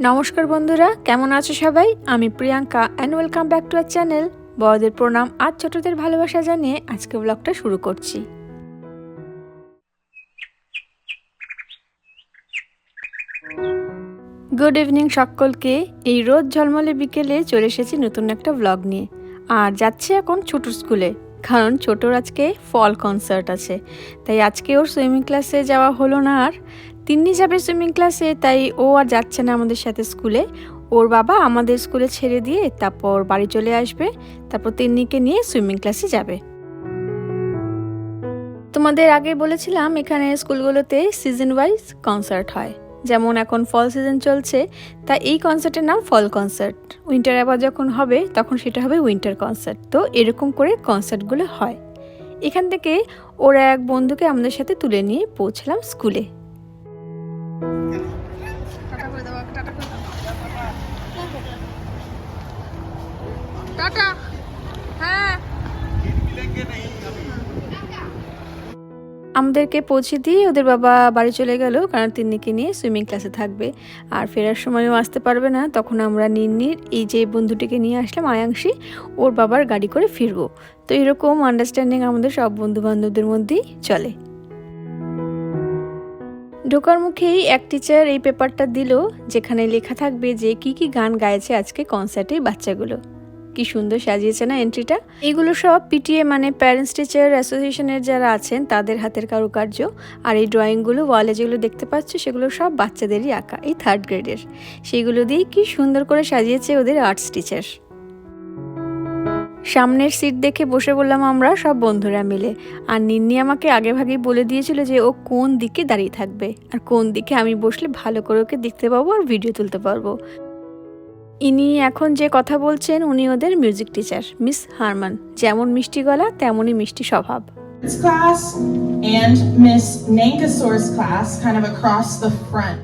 নমস্কার বন্ধুরা, কেমন আছো সবাই? আমি Priyanka and welcome back to our channel বড়দের প্রণাম আর ছোটদের ভালোবাসা জানিয়ে আজকে ব্লগটা শুরু করছি। গুড ইভিনিং সকলকে। এই রোদ ঝলমলে বিকেলে চলে এসেছি নতুন একটা ব্লগ নিয়ে। আর যাচ্ছি এখন ছোটোর স্কুলে কারণ ছোটোর আজকে ফল কনসার্ট আছে। তাই আজকে ওর সুইমিং ক্লাসে যাওয়া হলো না আর। তিন্নি যাবে সুইমিং ক্লাসে তাই ও আর যাচ্ছে না আমাদের সাথে স্কুলে ওর বাবা আমাদের স্কুলে ছেড়ে দিয়ে তারপর বাড়ি চলে আসবে। তারপর তিন্নিকে নিয়ে সুইমিং ক্লাসে যাবে। তোমাদের আগে বলেছিলাম, এখানে স্কুলগুলোতে সিজন ওয়াইজ কনসার্ট হয়। যেমন এখন ফল সিজন চলছে তা এই কনসার্টের নাম ফল কনসার্ট উইন্টার আবার যখন হবে, তখন সেটা হবে উইন্টার কনসার্ট তো এরকম করে কনসার্টগুলো হয়। এখান থেকে ওরা এক বন্ধুকে আমাদের সাথে তুলে নিয়ে পৌঁছলাম স্কুলে হ্যাঁ। আমাদেরকে পৌঁছে দিয়ে ওদের বাবা বাড়ি চলে গেল, কারণ তিন্নিকে নিয়ে সুইমিং ক্লাসে থাকবে। আর ফেরার সময়ও আসতে পারবে না, তখন আমরা নিন্নির, এই যে বন্ধুটিকে নিয়ে আসলাম, আয়াংশী, ওর বাবার গাড়ি করে ফিরবো। তো এরকম আন্ডারস্ট্যান্ডিং আমাদের সব বন্ধু বান্ধবদের মধ্যেই চলে। ঢোকার মুখেই এক টিচার এই পেপারটা দিল, যেখানে লেখা থাকবে যে কি কি গান গাইছে আজকে কনসার্টে বাচ্চাগুলো। কি সুন্দর সাজিয়েছে না এন্ট্রিটা এগুলো সব পিটিএ মানে প্যারেন্টস টিচার অ্যাসোসিয়েশনের যারা আছেন, তাদের হাতের কারুকার্য। আর এই ড্রয়িংগুলো ওয়ালে যেগুলো দেখতে পাচ্ছ, সেগুলো সব বাচ্চাদেরই আঁকা, এই থার্ড গ্রেডের সেইগুলো দিয়ে কি সুন্দর করে সাজিয়েছে ওদের আর্টস টিচার সামনের সিট দেখে বসে বললাম, আমরা সব বন্ধুরা মিলে। আর নিন্নি আমাকে আগে ভাগেই বলে দিয়েছিল যে ও কোন দিকে দাঁড়িয়ে থাকবে আর কোন দিকে আমি বসলে ভালো করে ওকে দেখতে পাবো আর ভিডিও তুলতে পারব। ইনি এখন যে কথা বলছেন, উনি ওদের মিউজিক টিচার মিস হারমান। যেমন মিষ্টি গলা, তেমনই মিষ্টি স্বভাব। Class and Miss Nankasaur's class kind of across the front.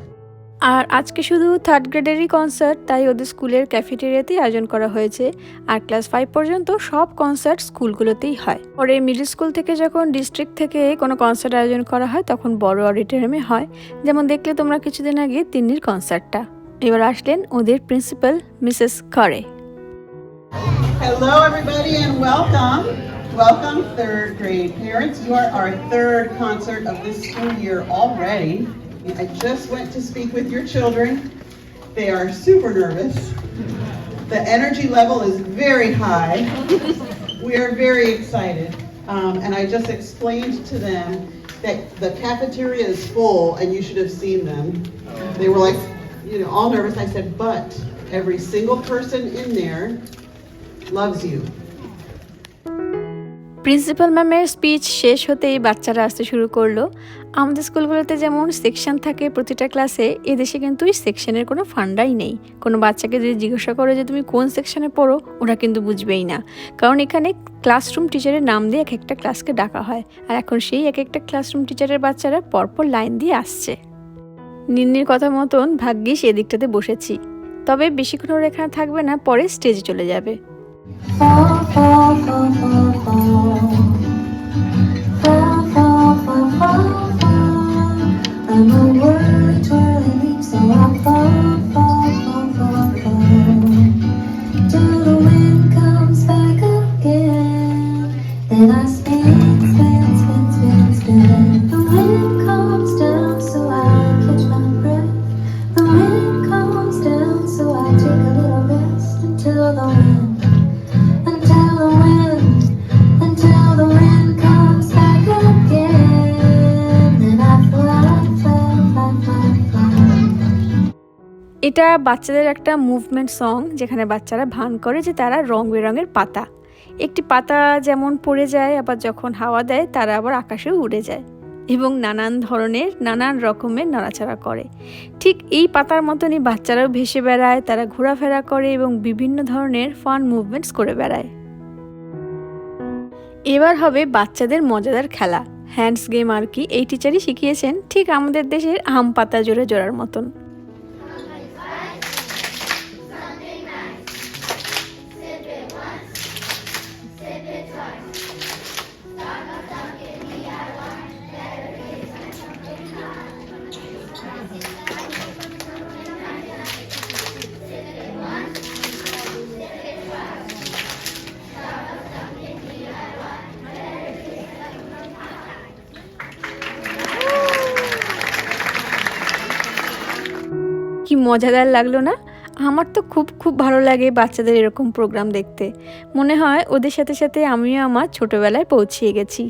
আর আজকে শুধু থার্ড গ্রেডেরই কনসার্ট তাই ওদের স্কুলের ক্যাফেটেরিয়াতেই আয়োজন করা হয়েছে আর ক্লাস ফাইভ পর্যন্ত সব কনসার্ট স্কুলগুলোতেই হয় পরে মিডল স্কুল থেকে যখন ডিস্ট্রিক্ট থেকে কোনো কনসার্ট আয়োজন করা হয় তখন বড় অডিটোরিয়ামে হয় যেমন দেখলে তোমরা কিছুদিন আগে তিন্নির কনসার্টটা এবার আসলেন ওদের প্রিন্সিপাল মিসেস করে Hello, everybody, and welcome. Welcome, third grade parents. You are our third concert of this school year already. I just went to speak with your children. They are super nervous. The energy level is very high. We are very excited. Um, and I just explained to them that the cafeteria is full and you should have seen them. They were like, you know, all nervous. I said, but every single person in there loves you. Principal ম্যামের speech শেষ হতেই বাচ্চারা আসতে শুরু করলো আমাদের স্কুলগুলোতে যেমন সেকশন থাকে প্রতিটা ক্লাসে, এদেশে কিন্তু সেকশনের কোনো ফান্ডাই নেই। কোনো বাচ্চাকে যদি জিজ্ঞাসা করো যে, তুমি কোন সেকশনে পড়ো? ওরা কিন্তু বুঝবেই না। কারণ এখানে ক্লাসরুম টিচারের নাম দিয়ে এক একটা ক্লাসকে ডাকা হয়। আর এখন সেই এক একটা ক্লাসরুম টিচারের বাচ্চারা পরপর লাইন দিয়ে আসছে। নিন্নির কথা মতন ভাগ্যিস এদিকটাতে বসেছি। তবে বেশিক্ষণ ওরা এখানে থাকবে না, পরে স্টেজে চলে যাবে। Não. এটা বাচ্চাদের একটা মুভমেন্ট সং যেখানে বাচ্চারা ভান করে যে তারা রং বেরঙের পাতা। একটি পাতা যেমন পড়ে যায়, আবার যখন হাওয়া দেয়, তারা আবার আকাশেও উড়ে যায় এবং নানান ধরনের, নানান রকমের নাড়াচাড়া করে। ঠিক এই পাতার মতনই বাচ্চারাও ভেসে বেড়ায়, তারা ঘোরাফেরা করে এবং বিভিন্ন ধরনের ফান মুভমেন্টস করে বেড়ায়। এবার হবে বাচ্চাদের মজাদার খেলা। হ্যান্ডস গেম আর কি, এই টিচারই শিখিয়েছেন, ঠিক আমাদের দেশের আম পাতা জোড়া জোড়ার মতন। মজাদার লাগল না? আমার তো খুব খুব ভালো লাগে বাচ্চাদের এরকম প্রোগ্রাম দেখতে। মনে হয় ওদের সাথে সাথে আমিও আমার ছোটোবেলায় পৌঁছিয়ে গেছি।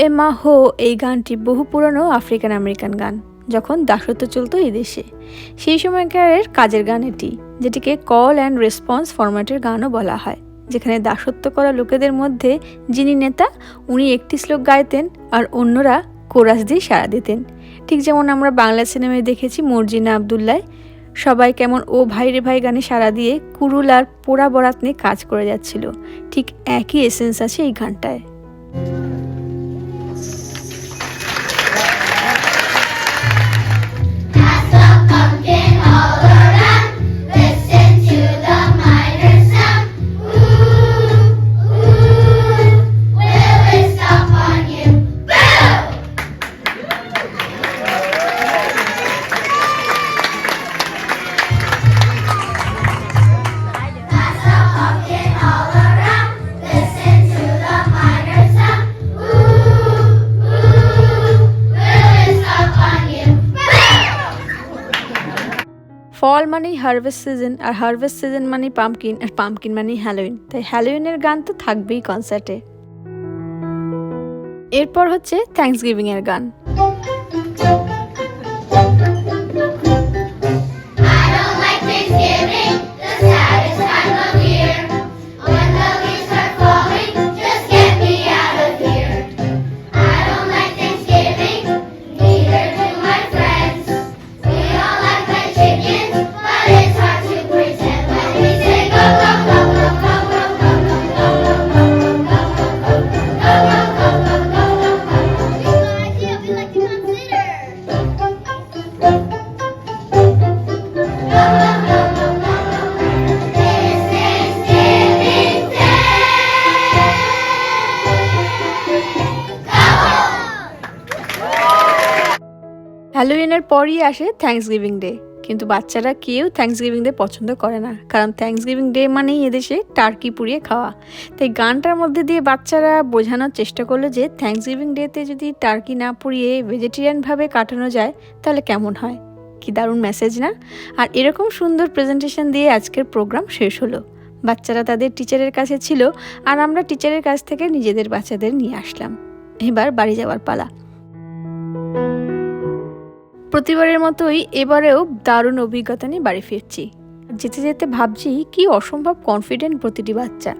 হো এমা হো, এই গানটি বহু পুরনো আফ্রিকান আমেরিকান গান, যখন দাসত্ব চলত এই দেশে। সেই সময়কার কাজের গান এটি, যেটিকে কল অ্যান্ড রেসপন্স ফরম্যাটের গানও বলা হয়, যেখানে দাসত্ব করা লোকেদের মধ্যে যিনি নেতা, উনি একটি শ্লোক গাইতেন আর অন্যরা কোরাস দিয়ে সাড়া দিতেন। ঠিক যেমন আমরা বাংলা সিনেমায় দেখেছি মর্জিনা আবদুল্লায় সবাই কেমন ও ভাই রে ভাই গানে সাড়া দিয়ে কুরুল আর পোড়া বরাত নিয়ে কাজ করে যাচ্ছিল। ঠিক একই এসেন্স আছে এই গানটায়। ফল মানেই হারভেস্ট সিজন আর হারভেস্ট সিজন মানে পাম্পকিন আর পাম্পকিন মানেই হ্যালোইন তাই হ্যালোইনের গান তো থাকবেই কনসার্টে এরপর হচ্ছে থ্যাংকস গিভিংয়ের গান। হ্যালোইনের পরই আসে থ্যাঙ্কস গিভিং ডে কিন্তু বাচ্চারা কেউ থ্যাঙ্কস গিভিং ডে পছন্দ করে না। কারণ থ্যাঙ্কস গিভিং ডে মানেই এদেশে টার্কি পুড়িয়ে খাওয়া। তাই গানটার মধ্যে দিয়ে বাচ্চারা বোঝানোর চেষ্টা করল যে থ্যাঙ্কস গিভিং ডেতে যদি টার্কি না পুড়িয়ে ভেজিটেরিয়ানভাবে কাটানো যায়, তাহলে কেমন হয়? কি দারুণ মেসেজ না? আর এরকম সুন্দর প্রেজেন্টেশন দিয়ে আজকের প্রোগ্রাম শেষ হলো। বাচ্চারা তাদের টিচারের কাছে ছিল, আর আমরা টিচারের কাছ থেকে নিজেদের বাচ্চাদের নিয়ে আসলাম। এবার বাড়ি যাওয়ার পালা। প্রতিবারের মতোই এবারেও দারুণ অভিজ্ঞতা নিয়ে বাড়ি ফিরছি। যেতে যেতে ভাবছি, কি অসম্ভব কনফিডেন্ট প্রতিটি বাচ্চা।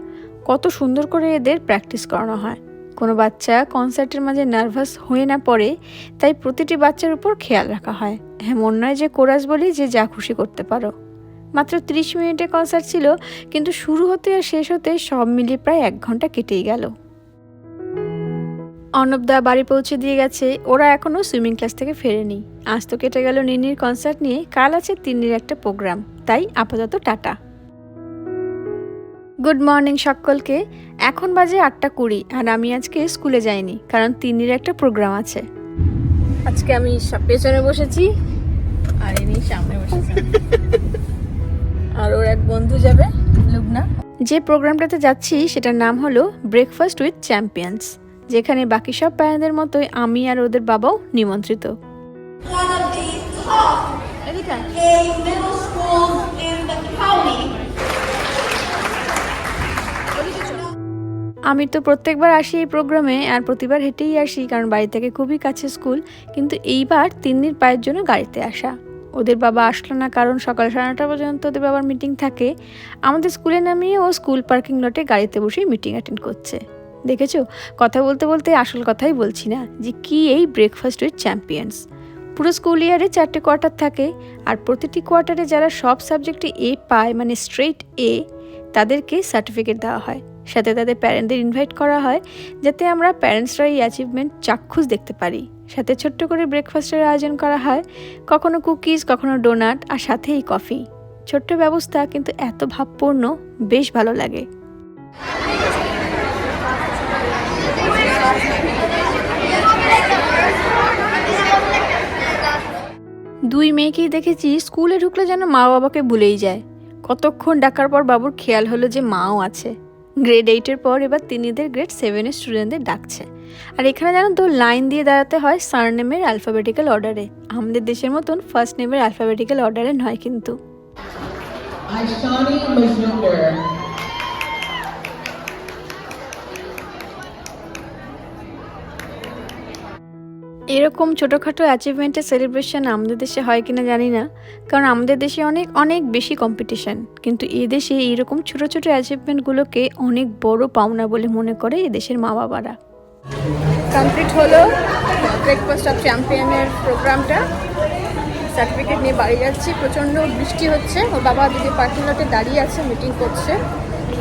কত সুন্দর করে এদের প্র্যাকটিস করানো হয়। কোনো বাচ্চা কনসার্টের মাঝে নার্ভাস হয়ে না পড়ে, তাই প্রতিটি বাচ্চার উপর খেয়াল রাখা হয়। এমন নয় যে কোরাস বলি যে যা খুশি করতে পারো। মাত্র ত্রিশ মিনিটের কনসার্ট ছিল, কিন্তু শুরু হতে আর শেষ হতে সব মিলিয়ে প্রায় এক ঘণ্টা কেটেই গেল। অর্ণবদা বাড়ি পৌঁছে দিয়ে গেছে। ওরা এখনও সুইমিং ক্লাস থেকে ফেরেনি। আজ তো কেটে গেল নিনির কনসার্ট নিয়ে। কাল আছে তিন্নির একটা প্রোগ্রাম তাই আপাতত টাটা। গুড মর্নিং সকলকে। এখন বাজে আটটা কুড়ি, আর আমি আজকে স্কুলে যাইনি, কারণ তিন্নির একটা প্রোগ্রাম আছে। আজকে আমি সব পেছনে বসেছি, আর ইনি সামনে বসেছি আর ওর এক বন্ধু যাবে, লুবনা। যে প্রোগ্রামটাতে যাচ্ছি, সেটার নাম হলো ব্রেকফাস্ট উইথ চ্যাম্পিয়ন্স যেখানে বাকি সব প্যারেন্টদের মতোই আমি আর ওদের বাবাও নিমন্ত্রিত. আমি তো প্রত্যেকবার আসি এই প্রোগ্রামে আর প্রতিবার হেঁটেই আসি কারণ বাড়ি থেকে খুবই কাছে স্কুল কিন্তু এইবার তিন্নির পায়ের জন্য গাড়িতে আসা। ওদের বাবা আসলো না কারণ সকাল সাড়ে নটা পর্যন্ত ওদের বাবার মিটিং থাকে। আমাদের স্কুলে নামিয়ে ও স্কুল পার্কিং লটে গাড়িতে বসেই মিটিং অ্যাটেন্ড করছে। দেখেছ? কথা বলতে বলতে আসল কথাই বলছি না যে কি এই ব্রেকফাস্ট উইথ চ্যাম্পিয়ন্স পুরো স্কুল ইয়ারে চারটে কোয়ার্টার থাকে আর প্রতিটি কোয়ার্টারে যারা সব সাবজেক্টে এ পায় মানে স্ট্রেট এ তাদেরকে সার্টিফিকেট দেওয়া হয়। সাথে তাদের প্যারেন্টদের ইনভাইট করা হয় যাতে আমরা প্যারেন্টসরা এই অ্যাচিভমেন্ট চাক্ষুষ দেখতে পারি। সাথে ছোট্ট করে ব্রেকফাস্টের আয়োজন করা হয়, কখনো কুকিজ কখনো ডোনাট আর সাথেই কফি ছোট্ট ব্যবস্থা কিন্তু এত ভাবপূর্ণ, বেশ ভালো লাগে। দুই মেয়েকেই দেখেছি স্কুলে ঢুকলে যেন মা বাবাকে ভুলেই যায়। কতক্ষণ ডাকার পর বাবুর খেয়াল হলো যে মাও আছে। গ্রেড এইটের পর এবার তিনিদের গ্রেড সেভেনের স্টুডেন্টদের ডাকছে। আর এখানে জানো তো লাইন দিয়ে দাঁড়াতে হয় সার নেমের অ্যালফাবেটিক্যাল অর্ডারে আমাদের দেশের মতন ফার্স্ট নেমের অ্যালফাবেটিক্যাল অর্ডারে নয় কিন্তু। Majnungar. এরকম ছোটোখাটো অ্যাচিভমেন্টের সেলিব্রেশন আমাদের দেশে হয় কিনা জানি না। কারণ আমাদের দেশে অনেক অনেক বেশি কম্পিটিশন কিন্তু এই দেশে এইরকম ছোটো ছোটো অ্যাচিভমেন্টগুলোকে অনেক বড় পাওনা বলে মনে করে এদেশের মা বাবারা। কমপ্লিট হলো ব্রেকফাস্ট অফ চ্যাম্পিয়নের প্রোগ্রামটা সার্টিফিকেট নিয়ে বাড়ি যাচ্ছি। প্রচণ্ড বৃষ্টি হচ্ছে। ওর বাবা দিদি পার্কিং লটে দাঁড়িয়ে আছে মিটিং করছে।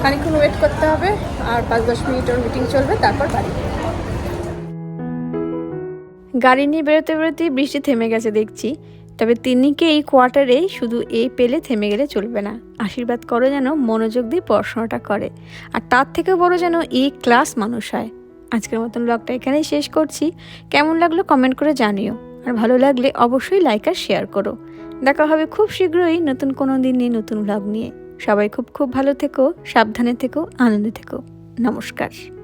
খানিক্ষণ ওয়েট করতে হবে। আর পাঁচ, দশ মিনিট ওর মিটিং চলবে, তারপর বাড়ি। গাড়ি নিয়ে বেরোতে বেরোতেই বৃষ্টি থেমে গেছে দেখছি। তবে তিনিকে এই কোয়ার্টারেই শুধু এই পেলে থেমে গেলে চলবে না। আশীর্বাদ করো যেন মনোযোগ দিয়ে পড়াশোনাটা করে। আর তার থেকেও বড় যেন এই ক্লাস মানুষ হয়। আজকের মতন ব্লগটা এখানেই শেষ করছি। কেমন লাগল কমেন্ট করে জানিও। আর ভালো লাগলে অবশ্যই লাইক আর শেয়ার করো। দেখা হবে খুব শীঘ্রই নতুন কোনো দিন নিয়ে নতুন ব্লগ নিয়ে। সবাই খুব খুব ভালো থেকো, সাবধানে থেকো, আনন্দে থেকো। নমস্কার।